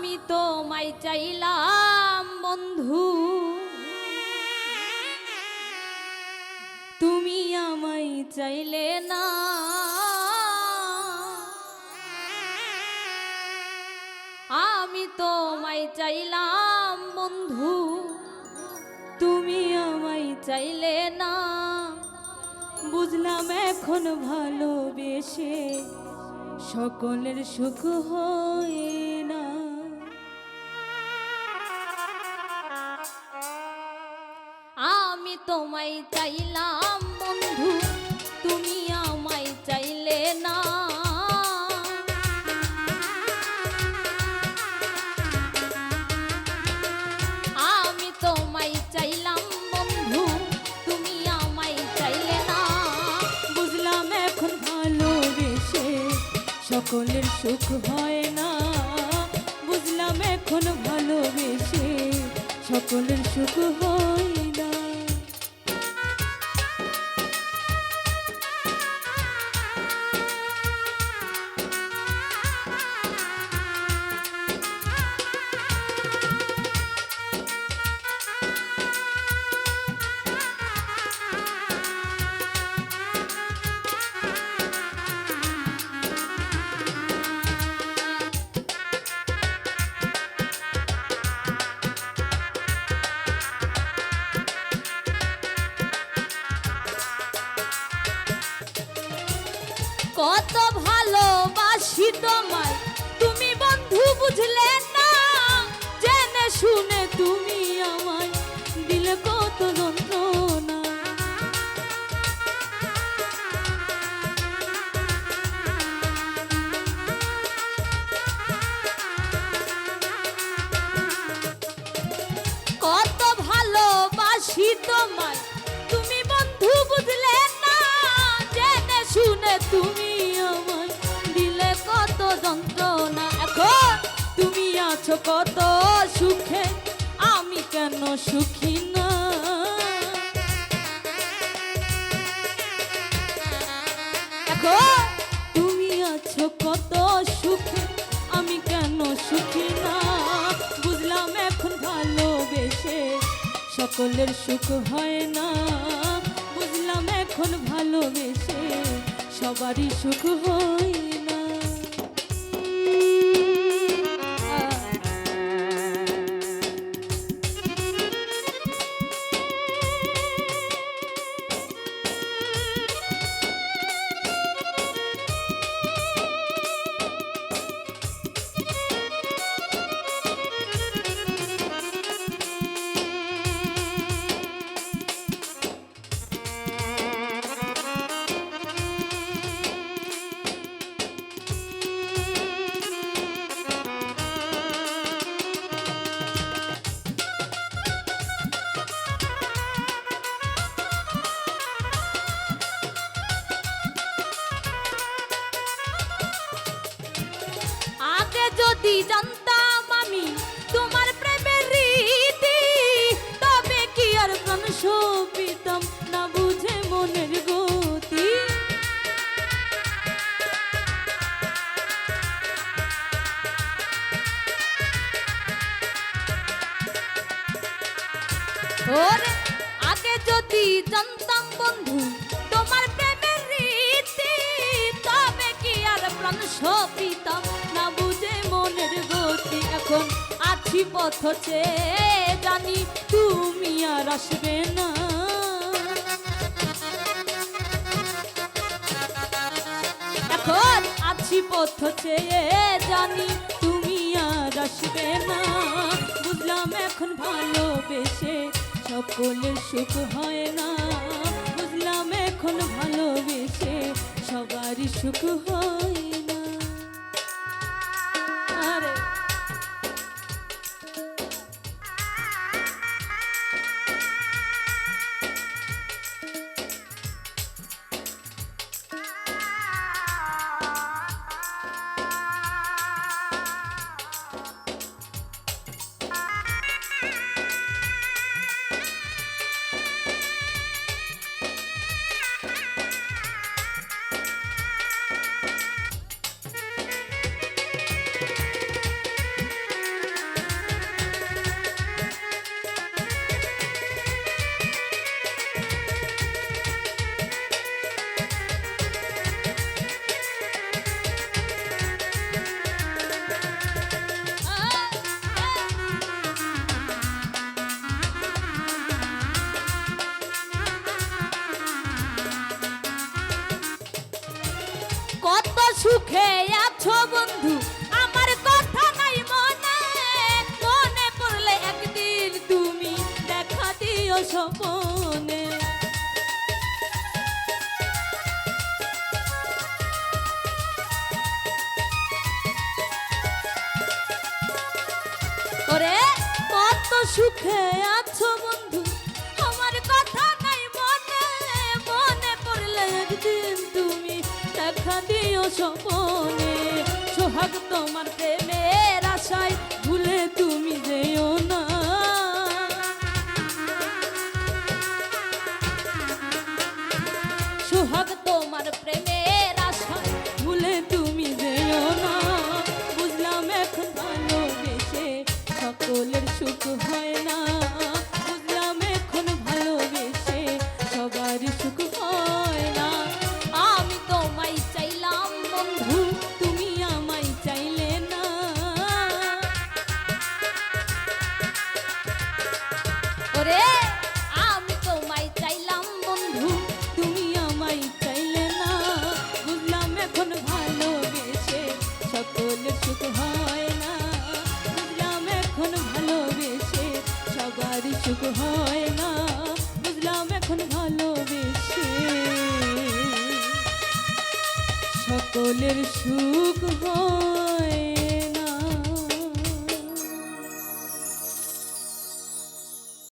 আমি তোমায় চাইলাম, বন্ধু। তুমি আমায় চাইলে না। আমি তোমায় চাইলাম, বন্ধু। তুমি আমায় চাইলে না। বুঝলাম এখন ভালোবেসে সকলের সুখ হয় আমি তোমায় চাইলাম, বন্ধু। তুমি আমায় চাইলে না। আমি তোমায় চাইলাম, বন্ধু। তুমি চাইলে না। বুঝলাম এখন ভালোবেসে সকলের সুখ হয় না। বুঝলাম এখন ভালোবেসে সকলের সুখ হয় কত সুখী না। এখন তুমি আছো কত সুখে, আমি কেন সুখী না? বুঝলাম এখন ভালোবেসে সকলের সুখ হয় না। বুঝলাম এখন ভালোবেসে সবারই সুখ হয় ওরে আগে যদি জানতাম বন্ধু, তোমার প্রেমের রীতি কি আর প্রাণ সপিতাম? না বুঝে মনের গতি, এখন আছি পথ চেয়ে জানি তুমি আর আসবে না। এখন আছি পথ চেয়ে জানি তুমি আর আসবে না। বুঝলাম এখন ভালোবেসে সকলের সুখ হয় না। বুঝলাম এখন ভালোবেসে সবারই সুখ হয়। স্বপনে। ওরে, কত সুখে আছো বন্ধু, আমার কথা নাই মনে মনে পড়লে একদিন তুমি দেখা দিও স্বপনে। সুখ হয় না বুঝলাম এখন ভালোবেসে। সকলের সুখ হয়।